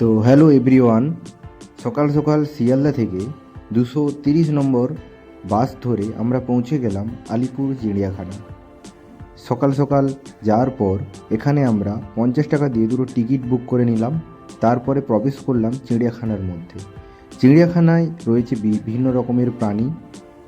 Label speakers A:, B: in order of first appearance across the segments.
A: তো hello everyone, সকাল সকাল শিয়ালদা থেকে দুশো তিরিশ নম্বর বাস ধরে আমরা পৌঁছে গেলাম আলিপুর চিড়িয়াখানা। সকাল সকাল যাওয়ার পর এখানে আমরা পঞ্চাশ টাকা দিয়ে দুটো টিকিট বুক করে নিলাম, তারপরে প্রবেশ করলাম চিড়িয়াখানার মধ্যে। চিড়িয়াখানায় রয়েছে বিভিন্ন রকমের প্রাণী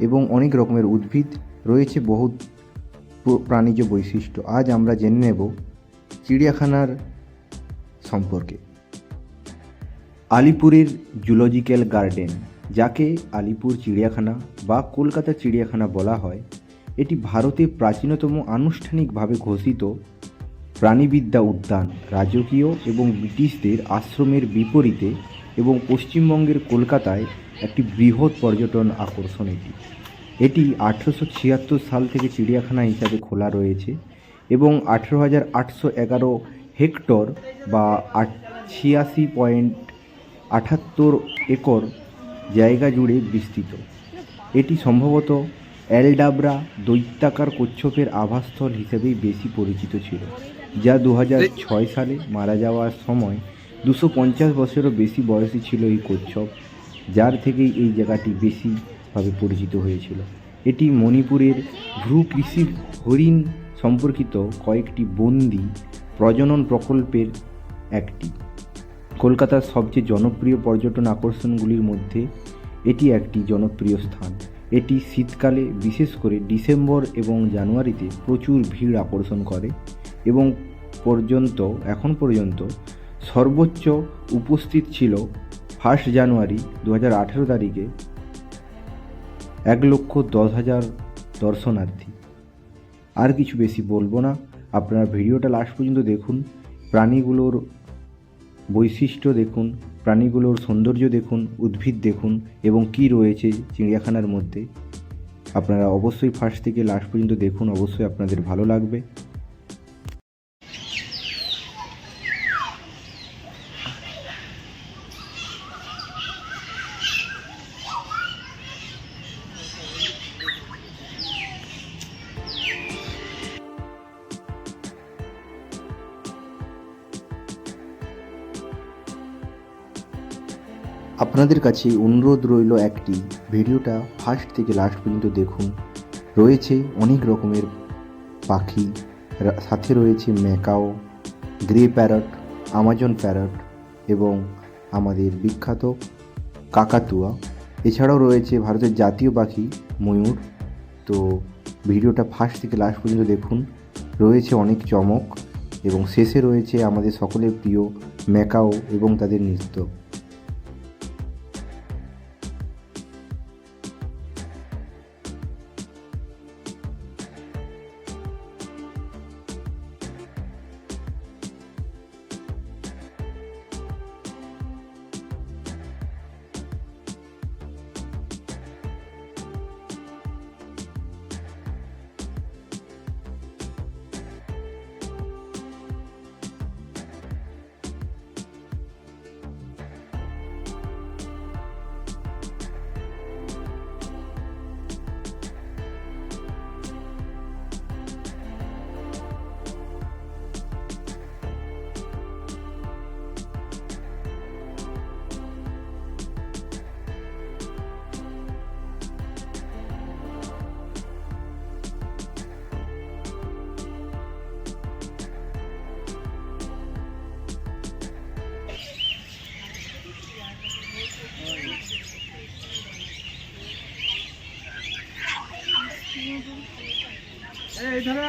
A: এবং অনেক রকমের উদ্ভিদ, রয়েছে প্র- প্রাণীজ বৈশিষ্ট্য। আজ আমরা জেনে নেব চিড়িয়াখানার সম্পর্কে। আলিপুরের জুলজিক্যাল গার্ডেন, যাকে আলিপুর চিড়িয়াখানা বা কলকাতা চিড়িয়াখানা বলা হয়, এটি ভারতের প্রাচীনতম আনুষ্ঠানিকভাবে ঘোষিত প্রাণীবিদ্যা উদ্যান, রাজকীয় এবং ব্রিটিশদের আশ্রমের বিপরীতে এবং পশ্চিমবঙ্গের কলকাতায় একটি বৃহৎ পর্যটন আকর্ষণ এটি। এটি আঠেরোশো ছিয়াত্তর সাল থেকে চিড়িয়াখানা হিসাবে খোলা রয়েছে এবং আঠেরো হাজার আটশো এগারো হেক্টর বা আট ছিয়াশি পয়েন্ট আটাত্তর একর জায়গা জুড়ে বিস্তৃত। এটি সম্ভবত এলডাবরা দৈত্যাকার কচ্ছপের আবাসস্থল হিসেবেই বেশি পরিচিত ছিল, যা দু ছয় সালে মারা যাওয়ার সময় দুশো পঞ্চাশ বছরেরও বেশি বয়সী ছিল এই কচ্ছপ, যার থেকেই এই জায়গাটি বেশিভাবে পরিচিত হয়েছিল। এটি মণিপুরের ভ্রু কৃষি হরিণ সম্পর্কিত কয়েকটি বন্দি প্রজনন প্রকল্পের একটি। কলকাতার সবচেয়ে জনপ্রিয় পর্যটন আকর্ষণগুলির মধ্যে এটি একটি জনপ্রিয় স্থান। এটি শীতকালে, বিশেষ করে ডিসেম্বর এবং জানুয়ারিতে প্রচুর ভিড় আকর্ষণ করে এবং পর্যন্ত, এখন পর্যন্ত সর্বোচ্চ উপস্থিত ছিল ফার্স্ট জানুয়ারি দু হাজার আঠেরো তারিখে এক লক্ষ দশ হাজার দর্শনার্থী। আর কিছু বেশি বলব না। আপনারা ভিডিওটা লাস্ট পর্যন্ত দেখুন। প্রাণীগুলোর বৈশিষ্ট্য দেখুন, প্রাণীগুলোর সৌন্দর্য দেখুন, উদ্ভিদ দেখুন এবং কি রয়েছে চিড়িয়াখানার মধ্যে। আপনারা অবশ্যই ফার্স্ট থেকে লাস্ট পর্যন্ত দেখুন, অবশ্যই আপনাদের ভালো লাগবে। আপনাদের কাছে অনুরোধ রইল একটি, ভিডিওটা ফার্স্ট থেকে লাস্ট পর্যন্ত দেখুন। রয়েছে অনেক রকমের পাখি সাথে রয়েছে macaw, grey parrot, Amazon parrot এবং আমাদের বিখ্যাত কাকাতুয়া। এছাড়াও রয়েছে ভারতের জাতীয় পাখি ময়ূর। তো ভিডিওটা ফার্স্ট থেকে লাস্ট পর্যন্ত দেখুন। রয়েছে অনেক চমক এবং শেষে রয়েছে আমাদের সকলের প্রিয় ম্যাকাও এবং তাদের নৃত্য।
B: এখানে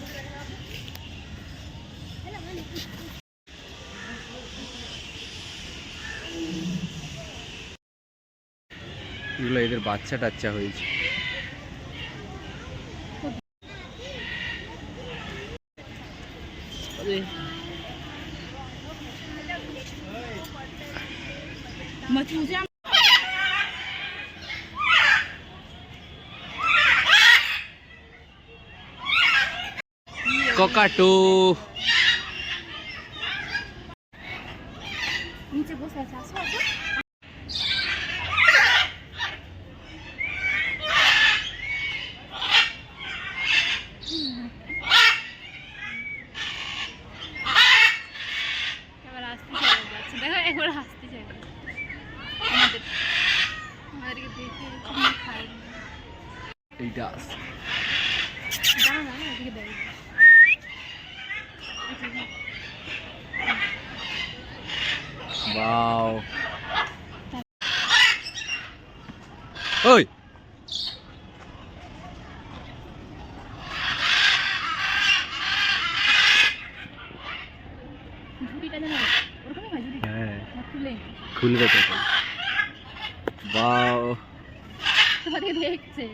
B: দেখে এরকম খাই
A: এইটা
B: দাঁড়া না এদিকে দেয়
A: বাও ওই
B: ঝুড়িটা যেন ওরকমই হয় ঝুড়ি
A: হ্যাঁ
B: খুলে
A: খুলবে তো বাও
B: তোমাকে দেখছে